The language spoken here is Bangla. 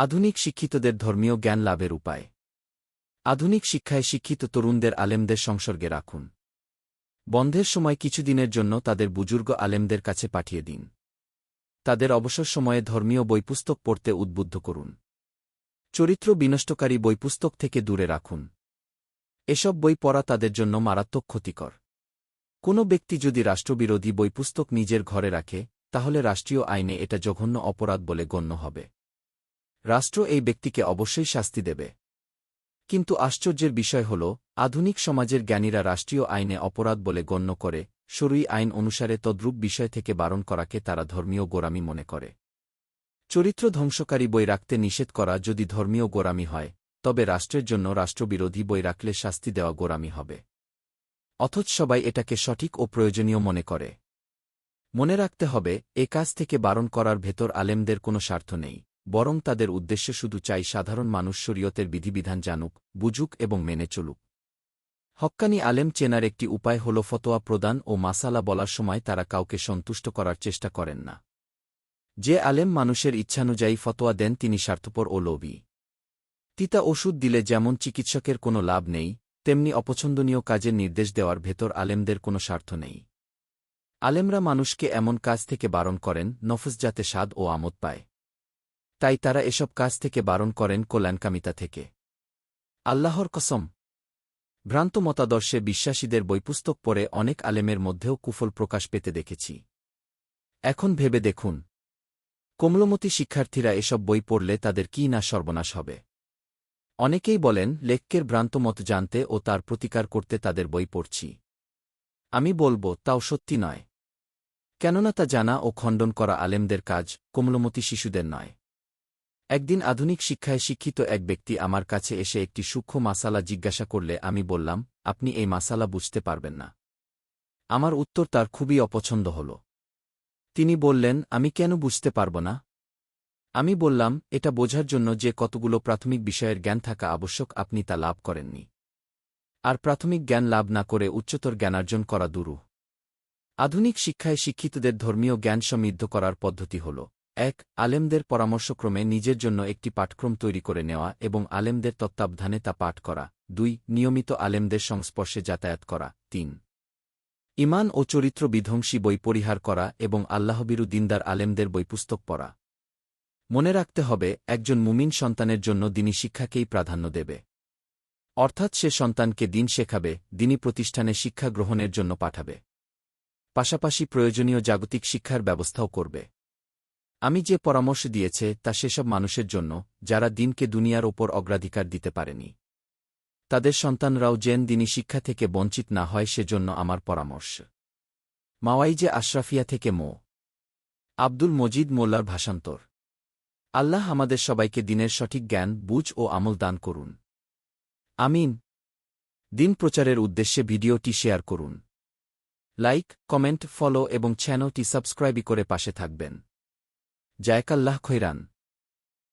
আধুনিক শিক্ষিতদের ধর্মীয় জ্ঞান লাভের উপায়। আধুনিক শিক্ষায় শিক্ষিত তরুণদের আলেমদের সংসর্গে রাখুন। বন্ধের সময় কিছুদিনের জন্য তাদের বুজুর্গ আলেমদের কাছে পাঠিয়ে দিন। তাদের অবসর সময়ে ধর্মীয় বইপুস্তক পড়তে উদ্বুদ্ধ করুন। চরিত্র বিনষ্টকারী বইপুস্তক থেকে দূরে রাখুন। এসব বই পড়া তাদের জন্য মারাত্মক ক্ষতিকর। কোনো ব্যক্তি যদি রাষ্ট্রবিরোধী বইপুস্তক নিজের ঘরে রাখে, তাহলে রাষ্ট্রীয় আইনে এটা জঘন্য অপরাধ বলে গণ্য হবে। রাষ্ট্র এই ব্যক্তিকে অবশ্যই শাস্তি দেবে। কিন্তু আশ্চর্যের বিষয় হল, আধুনিক সমাজের জ্ঞানীরা রাষ্ট্রীয় আইনে অপরাধ বলে গণ্য করে, সরুই আইন অনুসারে তদ্রূপ বিষয় থেকে বারণ করাকে তারা ধর্মীয় গোরামি মনে করে। চরিত্র ধ্বংসকারী বই রাখতে নিষেধ করা যদি ধর্মীয় গোরামি হয়, তবে রাষ্ট্রের জন্য রাষ্ট্রবিরোধী বই রাখলে শাস্তি দেওয়া গোরামি হবে। অথচ সবাই এটাকে সঠিক ও প্রয়োজনীয় মনে করে। মনে রাখতে হবে, এ কাজ থেকে বারণ করার ভেতর আলেমদের কোনো স্বার্থ নেই। বরং তাদের উদ্দেশ্য শুধু চাই সাধারণ মানুষ শরীয়তের বিধিবিধান জানুক, বুঝুক এবং মেনে চলুক। হক্কানি আলেম চেনার একটি উপায় হল ফতোয়া প্রদান ও মাসালা বলার সময় তারা কাউকে সন্তুষ্ট করার চেষ্টা করেন না। যে আলেম মানুষের ইচ্ছানুযায়ী ফতোয়া দেন তিনি স্বার্থপর ও লোভী। তিতা ওষুধ দিলে যেমন চিকিৎসকের কোনো লাভ নেই, তেমনি অপছন্দনীয় কাজের নির্দেশ দেওয়ার ভেতর আলেমদের কোনো স্বার্থ নেই। আলেমরা মানুষকে এমন কাজ থেকে বারণ করেন, নফস যাতে স্বাদ ও আমোদ পায়। তাই তারা এসব কাজ থেকে বারণ করেন কল্যাণকামিতা থেকে। আল্লাহর কসম। ভ্রান্ত মতাদর্শে বিশ্বাসীদের বইপুস্তক পড়ে অনেক আলেমের মধ্যেও কুফল প্রকাশ পেতে দেখেছি। এখন ভেবে দেখুন। কোমলমতি শিক্ষার্থীরা এসব বই পড়লে তাদের কি না সর্বনাশ হবে। অনেকেই বলেন লেখকের ভ্রান্ত মত জানতে ও তার প্রতিকার করতে তাদের বই পড়ছি। আমি বলব, তাও সত্যি নয়। কেননা তা জানা ও খণ্ডন করা আলেমদের কাজ, কোমলমতি শিশুদের নয়। একদিন আধুনিক শিক্ষায় শিক্ষিত এক ব্যক্তি আমার কাছে এসে একটি সূক্ষ্ম মাসালা জিজ্ঞাসা করলে আমি বললাম, আপনি এই মাসালা বুঝতে পারবেন না। আমার উত্তর তার খুবই অপছন্দ হল। তিনি বললেন, আমি কেন বুঝতে পারব না? আমি বললাম, এটা বোঝার জন্য যে কতগুলো প্রাথমিক বিষয়ের জ্ঞান থাকা আবশ্যক, আপনি তা লাভ করেননি। আর প্রাথমিক জ্ঞান লাভ না করে উচ্চতর জ্ঞানার্জন করা দুরু আধুনিক শিক্ষায় শিক্ষিতদের ধর্মীয় জ্ঞান সমৃদ্ধ করার পদ্ধতি হল এক, আলেমদের পরামর্শক্রমে নিজের জন্য একটি পাঠক্রম তৈরি করে নেওয়া এবং আলেমদের তত্ত্বাবধানে তা পাঠ করা। দুই, নিয়মিত আলেমদের সংস্পর্শে যাতায়াত করা। তিন ইমান ও চরিত্র বিধ্বংসী বই পরিহার করা এবং আল্লাহবিরু দিনদার আলেমদের বই পুস্তক পড়া। মনে রাখতে হবে, একজন মুমিন সন্তানের জন্য দিনী শিক্ষাকেই প্রাধান্য দেবে। অর্থাৎ সে সন্তানকে দিন শেখাবে, দিনী প্রতিষ্ঠানে শিক্ষা গ্রহণের জন্য পাঠাবে। পাশাপাশি প্রয়োজনীয় জাগতিক শিক্ষার ব্যবস্থাও করবে। আমি যে পরামর্শ দিয়েছে তা সেসব মানুষের জন্য, যারা দিনকে দুনিয়ার ওপর অগ্রাধিকার দিতে পারেনি। তাদের সন্তানরাও যেন দিনই শিক্ষা থেকে বঞ্চিত না হয় সেজন্য আমার পরামর্শ। মাওয়াইজে আশরাফিয়া থেকে মো. আব্দুল মজিদ মোল্লার ভাষান্তর। আল্লাহ আমাদের সবাইকে দিনের সঠিক জ্ঞান, বুঝ ও আমল দান করুন। আমিন। দিন প্রচারের উদ্দেশ্যে ভিডিওটি শেয়ার করুন। লাইক, কমেন্ট, ফলো এবং চ্যানেলটি সাবস্ক্রাইবই করে পাশে থাকবেন। জায়কাল্লাহ খৈরান